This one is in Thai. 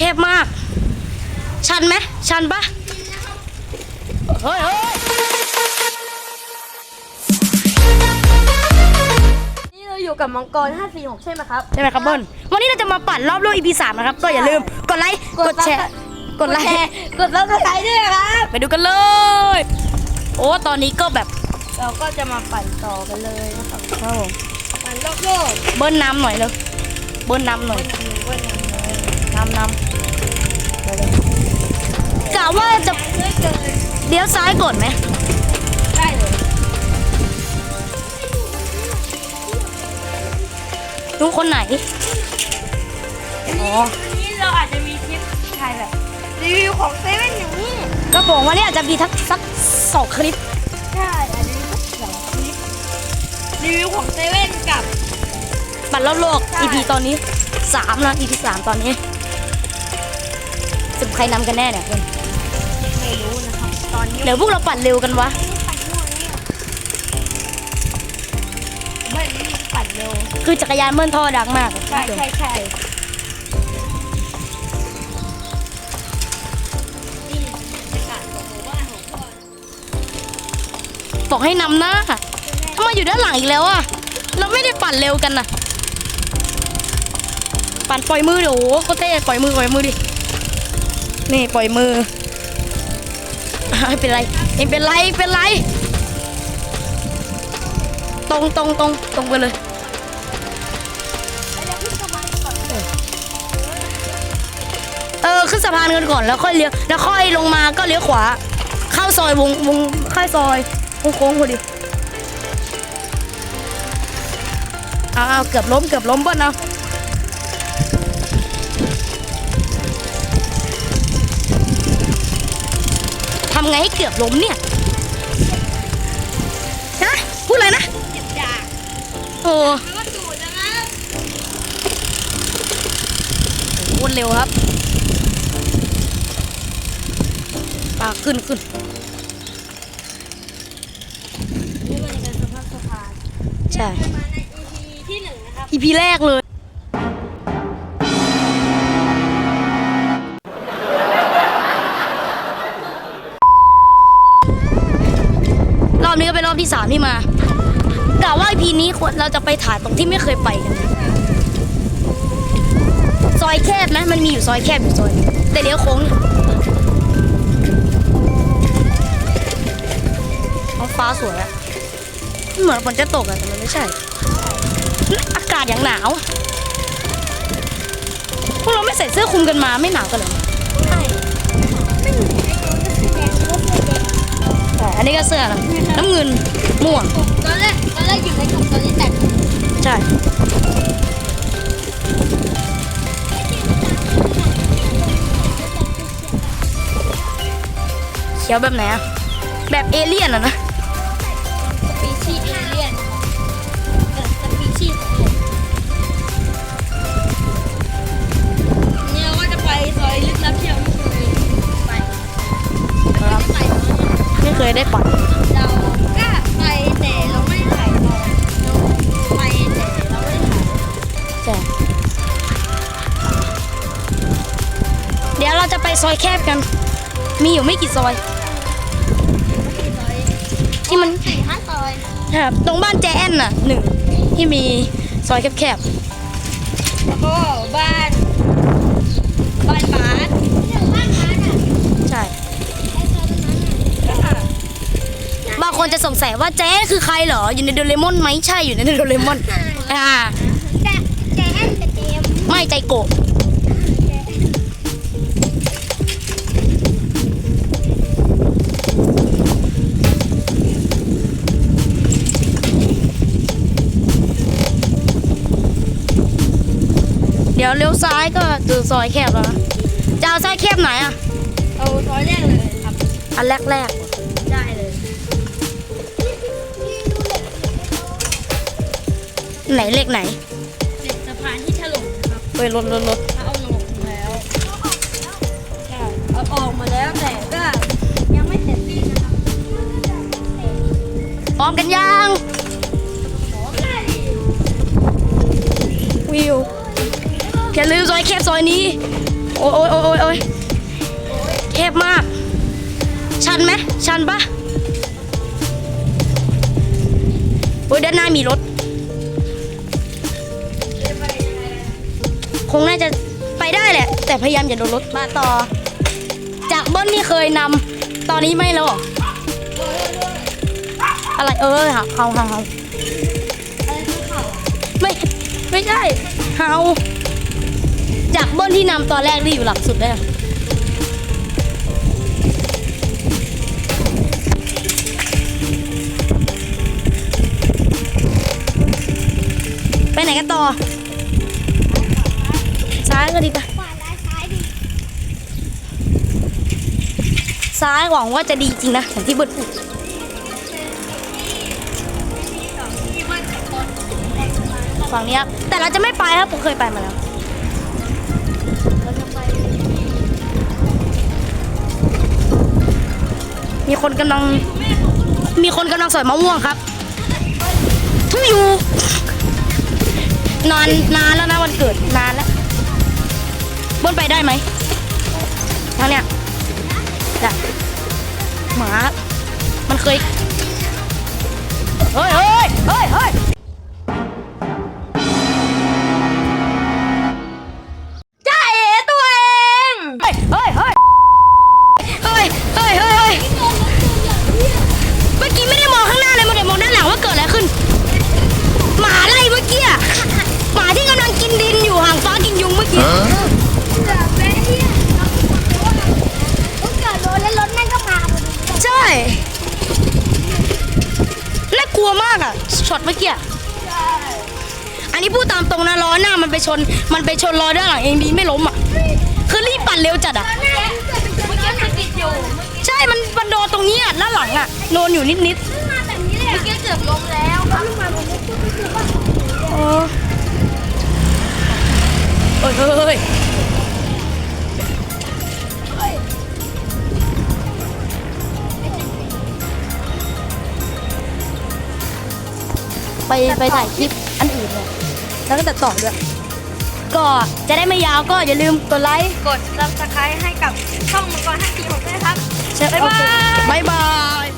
เทพมาก ชันไหมชันปะเฮ้ยเฮ้ยนี่เราอยู่กับมังกร 546 ใช่ไหมครับ ใช่ไหมครับเบิ้ลวันนี้เราจะมาปั่นรอบโลก EP 3นะครับ ก็อย่าลืมกดไลค์ กดแชร์ กดไลค์ กดซับสไครต์ด้วยนะครับ ไปดูกันเลย โอ้ ตอนนี้ก็แบบเราก็จะมาปั่นต่อกันเลยนะครับครับผมปั่นรอบโลกเบิ้ลน้ำหน่อยเลยเบิ้ลน้ำหน่อยเว้ยยังไงน้ำน้ำเร็วๆ กะว่าจะเลื่อยเกินเลี้ยวซ้ายก่อนไหมได้เลยทุกคนไหน อ๋อ วันนี้เราอาจจะมีคลิปถ่ายแบบรีวิวของเซเว่นอย่างนี้ก็บอกว่านี่อาจจะมีทักสักสองคลิป ใช่อาจจะมีสักสองคลิปรีวิวของเซเว่นกับปั่นรอบโลกใช่ EP ตอนนี้สามนะ EP สามตอนนี้ จะใครนำกันแน่เนี่ยเพื่อนไม่รู้นะครับ ตอนนี้เดี๋ยวพวกเราปั่นเร็วกันวะ ปั่นมั่วเนี่ยไม่ได้ปั่นเร็ว คือจักรยานเบิ้ลท่อดังมากใช่ใช่ใช่นี่บรรยากาศของหมู่บ้านของพ่อบอกให้นำหน้าทำไมอยู่ด้านหลังอีกแล้วอะเราไม่ได้ปั่นเร็วกันนะปั่นปล่อยมือเดี๋ยวโอ้โหโคตรเท่ปล่อยมือปล่อยมือดิ นี่ปล่อยมืออะไม่เป็นไรไม่เป็นไรเป็นไร ตรงตรงตรงตรงไปเลยแล้วพี่สบายก่อนเออขึ้นสะพานกันก่อนแล้วค่อยเลี้ยวแล้วค่อยลงมาก็เลี้ยวขวา เข้าซอยวงวงเข้าซอยวงโค้งพอดีเอาเอาเกือบล้มเกือบล้มเบิ้ลเอาำไงให้เกือบล้มเนี่ยฮะพูดอะไรนะเจ็บดากโอ้แล้วก็ดูดนะครับโหเร็วครับปากขึ้นขึ้นนี่มันเป็นสภาพสะพานใช่จะมาใน EP ที่หนึ่งนะครับอีพีแรกเลย นี้ควรเราจะไปถ่ายตรงที่ไม่เคยไปกัน ซอยแคบไหมมันมีอยู่ซอยแคบอยู่ซอยหนึ่งแต่เลี้ยวโค้งเนี่ยท้องฟ้าสวยอะเหมือนฝนจะตกอะแต่มันไม่ใช่ อากาศอย่างหนาว พวกเราไม่ใส่เสื้อคลุมกันมาไม่หนาวกันเหรอใช่ไม่เหมือนไอ้ตัวก็คือแดงก็คือแดงแต่อันนี้ก็เสื้อนะน้ำเงินม่วง ได้ เขียวแบบไหนอะแบบเอเลี่ยนอะนะ ซอยแคบกัน มีอยู่ไม่กี่ซอยที่ซอย ที่มันสี่ห้าซอยครับตรงบ้านแจแอนน่ะหนึ่งที่มีซอยแคบแล้วก็บ้าน บ้านบาสบ้านบาสอะๆใช่ไอ้ซอยตรงนั้นอะบางคนจะสงสัยว่าแจ๊คือใครเหรอ อยู่ในโดเรมอนไหมใช่อยู่ในโดเรมอน อ่าแต่แต่แอนกับเจมไม่ใจโกะ ดี๋ยวเลี้ยวซ้ายก็เจอซอยแคบแล้วนะจะเอาซอยแคบไหนอะเอาซอยแรกเลยครับ อันแรกแรกได้เลยๆไหนเลขไหนเด็กสะพานที่ถล่มนะครับไปรถรถรถถ้าเอาลงแล้วใช่เอาออกมาแล้วแต่ก็ยังไม่เสร็จสิ้นนะครับพร้อมกันยังขอไม่ได้ดิวิว อย่าลืมซอยแคบซอยนี้ โอ้ยโอ้ยโอ้ยโอ้ยโอ้ยเทพมาก ชันไหมชันปะโอ้ยด้านหน้ามีรถ คงน่าจะไปได้แหละ แต่พยายามอย่าโดนรถมาต่อ จากเบิ้ลที่เคยนำตอนนี้ไม่แล้วอะไรเออเฮาเฮาเฮาเฮาไม่ไม่ใช่เฮา จากเบิ้ลที่นำตอนแรกที่อยู่หลังสุดเลยไปไหนกันต่อ ซ้ายก็ดีกว่าซ้ายหวังว่าจะดีจริงนะอย่างที่เบิร์ดพูดฝั่งนี้ครับแต่เราจะไม่ไปครับผมเคยไปมาแล้ว มีคนกำลัง มีคนกำลังสอยมะม่วงครับทุกอยู่ นานนานแล้วนะวันเกิดนานแล้วบนไปได้ไหมทางเนี้ยได้หมา มันเคย เฮ้ยเฮ้ย วมากอะช็อตเมื่อกี้อะอันนี้พูดตามตรงนะล้อหน้ามันไปชน มันไปชนล้อด้านหลังเองดีไม่ล้มอะคือรีบปั่นเร็วจัดอะเมื่อกี้มันติดอยู่ใช่มันมันโดนตรงนี้อะด้านหลังอะโดนอยู่นิดนิดมาแบบนี้เลยเมื่อกี้เกือบล้มแล้วเขาลงมาผมก็พูดไม่ถูกว่าๆเออเฮ้ยเฮ้ย ไปไปถ่ายคลิปอันอื่นเลยแล้วก็ตัดต่อด้วย ก็จะได้ไม่ยาวก็อย่าลืมกดไลค์กด subscribe ให้กับช่องมังกรห้าทีผมด้วยครับแชร์บ๊ายบาย บ๊ายบาย